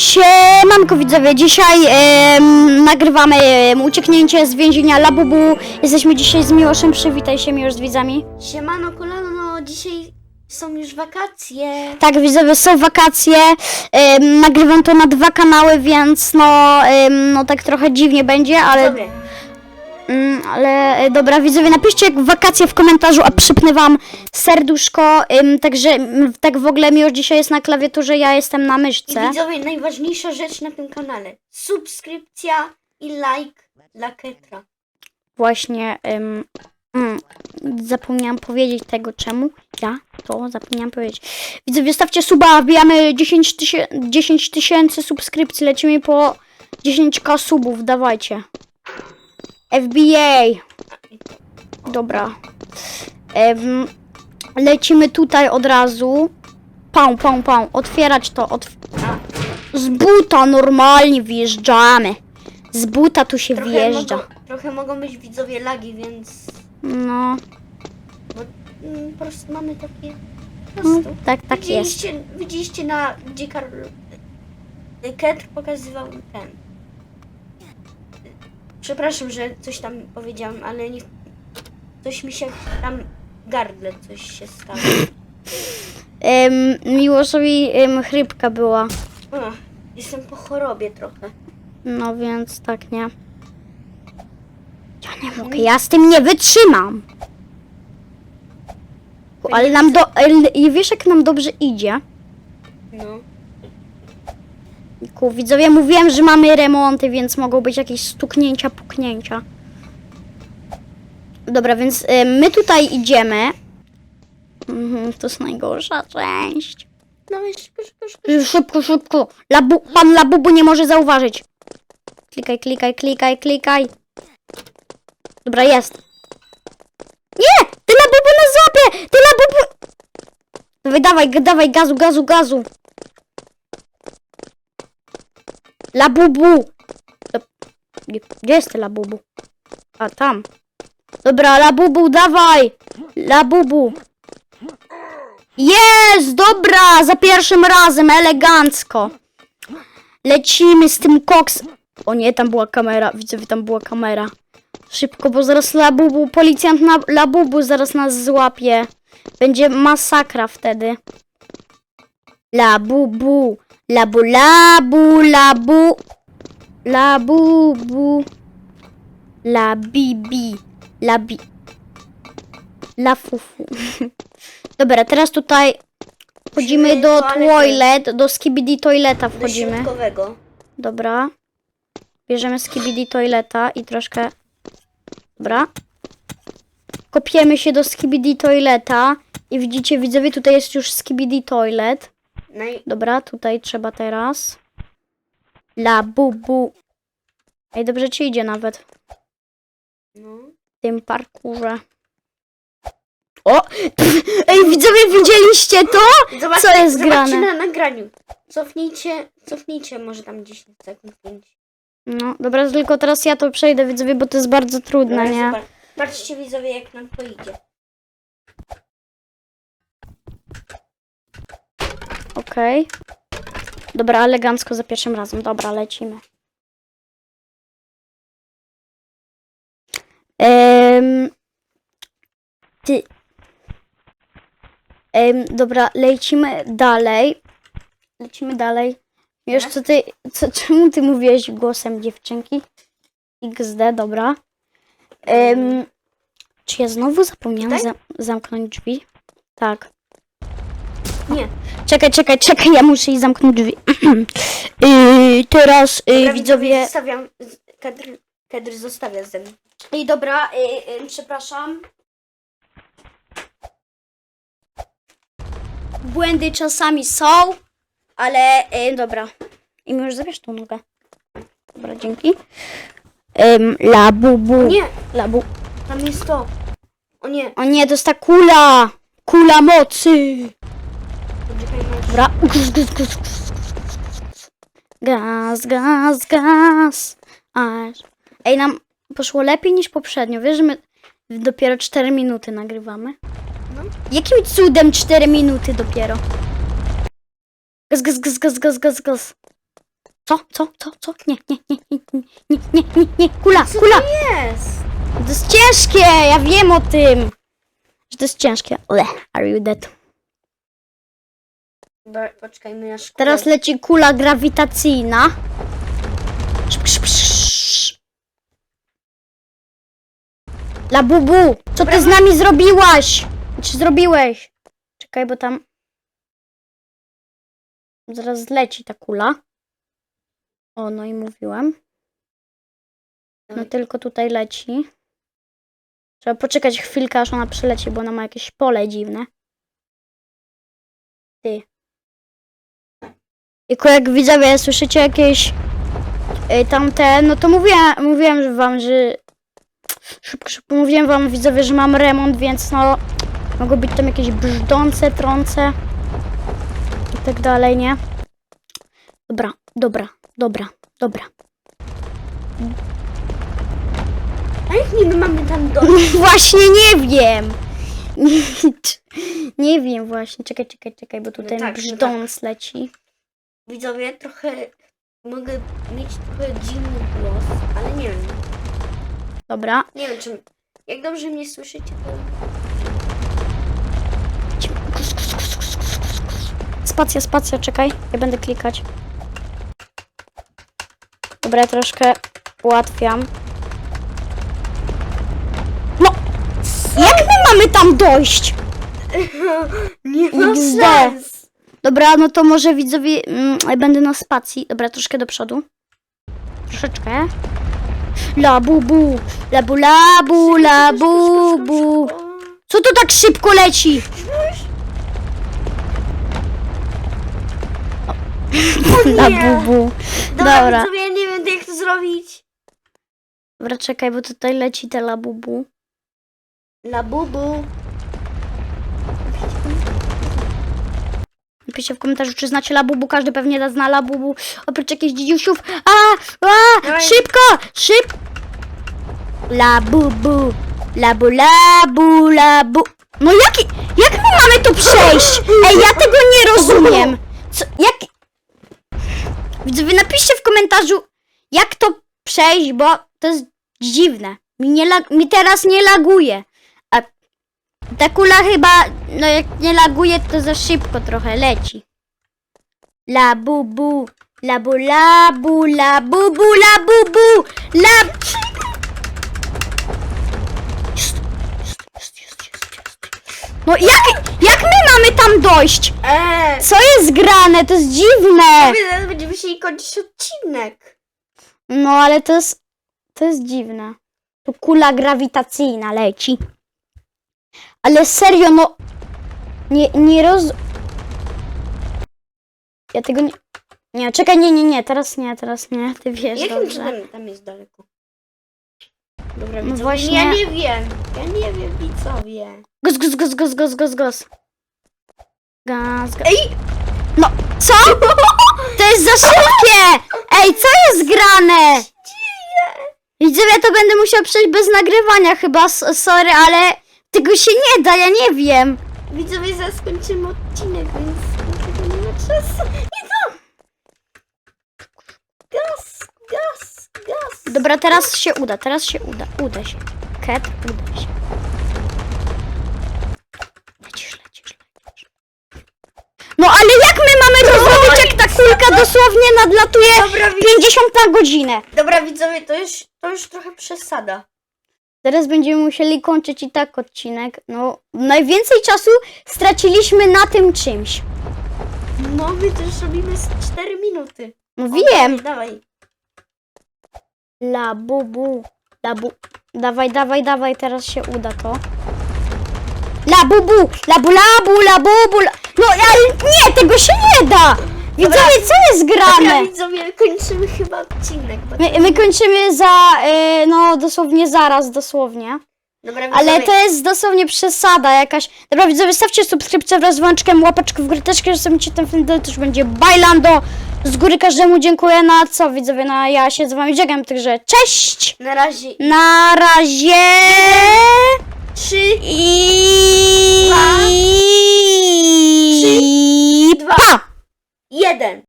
Siemanko widzowie, dzisiaj nagrywamy ucieknięcie z więzienia Labubu. Jesteśmy dzisiaj z Miłoszem, przywitaj się Miłosz z widzami. Siemano kolano, no dzisiaj są już wakacje. Tak widzowie, są wakacje, nagrywam to na dwa kanały, więc no, no tak trochę dziwnie będzie, ale, Dobry. Mm, ale e, dobra widzowie, napiszcie jak wakacje w komentarzu, a przypnę wam serduszko, em, także mm, tak w ogóle Miłosz dzisiaj jest na klawiaturze, ja jestem na I myszce. widzowie, najważniejsza rzecz na tym kanale. Subskrypcja i like dla Ketra. Właśnie ym, mm, zapomniałam powiedzieć tego, czemu ja to zapomniałam powiedzieć. Widzowie, stawcie suba, wbijamy 10 tysięcy 10 tysięcy subskrypcji, lecimy po 10k subów, dawajcie. FBA. Dobra. Em, lecimy tutaj od razu. Pał, pał, pał. Otwierać to. Otw z buta normalnie wjeżdżamy. Z buta tu się Trochę wjeżdża. mogą, trochę mogą być widzowie lagi, więc No, bo, mm, po prostu mamy takie... Po no tak, tak jest. widzieliście, widzieliście na gdzie Karol... Ketr pokazywał ten... Przepraszam, że coś tam powiedziałam, ale nie... Coś mi się tam... Gardle coś się stało. Em, Miłoszowi em, chrypka była. Ach, jestem po chorobie trochę. No więc tak, nie? Ja nie mogę, ja z tym nie wytrzymam. Ale nam do... ale- I wiesz jak nam dobrze idzie? No. Ku, widzowie, mówiłem, że mamy remonty, więc mogą być jakieś stuknięcia, puknięcia. Dobra, więc em, my tutaj idziemy. Mhm, to jest najgorsza część. No i szybko, szybko, szybko. Szybko, szybko. Labu, pan Labubu nie może zauważyć. Klikaj, klikaj, klikaj, klikaj. Dobra, jest. Nie! Ty Labubu nas złapie! Ty Labubu... Dawaj, dawaj, dawaj, gazu, gazu, gazu. Labubu. Lab- Gdzie jest Labubu? A, tam. Dobra, Labubu, dawaj! Labubu. Jest! Dobra! Za pierwszym razem, elegancko. Lecimy z tym koks. O nie, tam była kamera. Widzowie, tam była kamera. Szybko, bo zaraz Labubu, policjant na Labubu zaraz nas złapie. Będzie masakra wtedy. Labubu, labu, labu, labu. Labubu. La bibi. La bi. La fufu. Dobra, teraz tutaj wchodzimy do toalety. toilet, do skibidi toileta Do wchodzimy. środkowego. Dobra. Bierzemy skibidi toileta i troszkę... Dobra. Kopiemy się do skibidi toileta i widzicie, widzowie, tutaj jest już skibidi toilet. Naj... Dobra, tutaj trzeba teraz. La bu bu. Ej, dobrze ci idzie nawet No. w tym parkurze. O! Ej, widzowie, widzieliście to? Zobacz, Co jest zobaczcie grane? na nagraniu. Cofnijcie, cofnijcie może tam 10 sekund, 5. No, dobra, tylko teraz ja to przejdę, widzowie, bo to jest bardzo trudne, nie? Zobacz. Patrzcie widzowie jak nam to idzie. Okej. Dobra, elegancko za pierwszym razem. Dobra, lecimy. Em, ty. Em, dobra, lecimy dalej. Lecimy dalej. Wiesz, co ty. Co, czemu ty mówiłeś głosem dziewczynki? XD, dobra. Em, czy ja znowu zapomniałam za, zamknąć drzwi? Tak. Nie. Czekaj, czekaj, czekaj, ja muszę jej zamknąć drzwi. yy, teraz yy, Dobra, widzowie. Zostawiam, kadr, kadr zostawia ze mną. I dobra, yy, yy, przepraszam. Błędy czasami są, ale yy, dobra. I mi już zabierz tą nogę. Dobra, dzięki. Ym, labubu. Nie, Labu. tam jest to. O nie, O nie, to jest ta kula. Kula mocy. Dobra. Gaz, gaz, gaz. Aż. Ej, nam poszło lepiej niż poprzednio. Wiesz, że my dopiero 4 minuty nagrywamy. No. Jakim cudem 4 minuty dopiero? Gaz, gaz, gaz, gaz, gaz, gaz, gaz. Co? Co? Co? Co? Nie, nie, nie, nie, nie, nie, nie, nie. Kula, Co kula. to jest? To jest ciężkie, ja wiem o tym. Że to jest ciężkie. Ble, are you dead? Poczekajmy aż Teraz leci kula grawitacyjna. Szp, szp, szp. La bubu, co ty z nami zrobiłaś? Czy zrobiłeś? Czekaj, bo tam zaraz zleci ta kula. O, no i mówiłem. No tylko tutaj leci. Trzeba poczekać chwilkę, aż ona przyleci, bo ona ma jakieś pole dziwne. Ty. Tylko jak widzowie słyszycie jakieś y, tamte, no to mówiłem, mówiłem wam, że szybko, szybko mówiłem wam widzowie, że mam remont, więc no mogą być tam jakieś brzdące, trące i tak dalej, nie? Dobra, dobra, dobra, dobra. A jak niby mamy tam dojść? Właśnie nie wiem. Nie wiem właśnie. Czekaj, czekaj, czekaj, bo tutaj No tak, brzdąc leci. Widzowie, trochę mogę mieć trochę dziwny głos, ale nie wiem. Dobra. Nie wiem, czy... Jak dobrze mnie słyszycie, to... Spacja, spacja, czekaj. Ja będę klikać. Dobra, ja troszkę ułatwiam. No! Jak my mamy tam dojść? Nie ma XD. Dobra, no to może widzowie mm, będę na spacji. Dobra, troszkę do przodu. Troszeczkę. Labubu, labu, labu, labubu. Co to tak szybko leci? O nie. Labubu. Dobra, Dobra. widzowie, ja nie wiem, jak to zrobić. Dobra, czekaj, bo tutaj leci te labubu. Labubu. Napiszcie w komentarzu, czy znacie labubu. Każdy pewnie da zna labubu. Oprócz jakichś dzidziusiów. A! A! Szybko! Szybko! Labubu. Labu, labu, labu. No jaki, jak my mamy tu przejść? Ej, ja tego nie rozumiem. Co, jak... Widzowie, napiszcie w komentarzu, jak to przejść, bo to jest dziwne. Mi, nie lag, mi teraz nie laguje. A ta kula chyba, no jak nie laguje, to za szybko trochę leci. La bu bu, la bu la bu, la bu bu, la bu bu, la... No jak, jak my mamy tam dojść? Eee. Co jest grane? To jest dziwne. Zaraz będziemy musieli kończyć odcinek. No ale to jest, to jest dziwne. Tu kula grawitacyjna leci. Ale serio, no. Nie, nie roz... Ja tego nie... Nie, czekaj, nie, nie, nie, teraz nie, teraz nie, ty wiesz Jakim dobrze. cudem tam jest daleko? Dobra, No widzowie, właśnie- ja nie wiem. Ja nie wiem, widzowie. Gos, gos, gos, gos, gos, gos, gos. Gaz, gaz. Ej! No, co? To jest za szybkie! Ej, co jest grane? Widzowie, ja to będę musiał przejść bez nagrywania chyba, s- sorry, ale tego się nie da, ja nie wiem. Widzowie, zaraz skończymy odcinek, więc dlatego nie ma czasu. Nie to! Gaz, gaz, gaz. Dobra, teraz się uda, teraz się uda, uda się. Cat, uda się. Lecisz, lecisz, lecisz. No ale jak my mamy to zrobić, jak ta kulka dosłownie nadlatuje Dobra, wi- 50 na godzinę? Dobra, widzowie, to już, to już trochę przesada. Teraz będziemy musieli kończyć i tak odcinek. No, najwięcej czasu straciliśmy na tym czymś. No, my już robimy z 4 minuty. No wiem. Dawaj, dawaj. La bu bu. La bu. Dawaj, dawaj, dawaj, teraz się uda to. La bu bu. La bu la bu, la bu bu. La... No ale nie, tego się nie da. Widzowie, co jest Dobra, grane? widzowie, kończymy chyba odcinek. Bo... My, my kończymy za, y, no dosłownie zaraz, dosłownie. Dobra, widzowie, Ale to jest dosłownie przesada jakaś. Dobra, widzowie, stawcie subskrypcję wraz z dzwoneczkiem, łapeczkę w górę, też że ten film to też będzie bajlando. Z góry każdemu dziękuję na co, widzowie, no ja się z wami żegnam, także cześć! na razie Na razie! trzy, I... Dwa. Dwa. Pa! Jeden.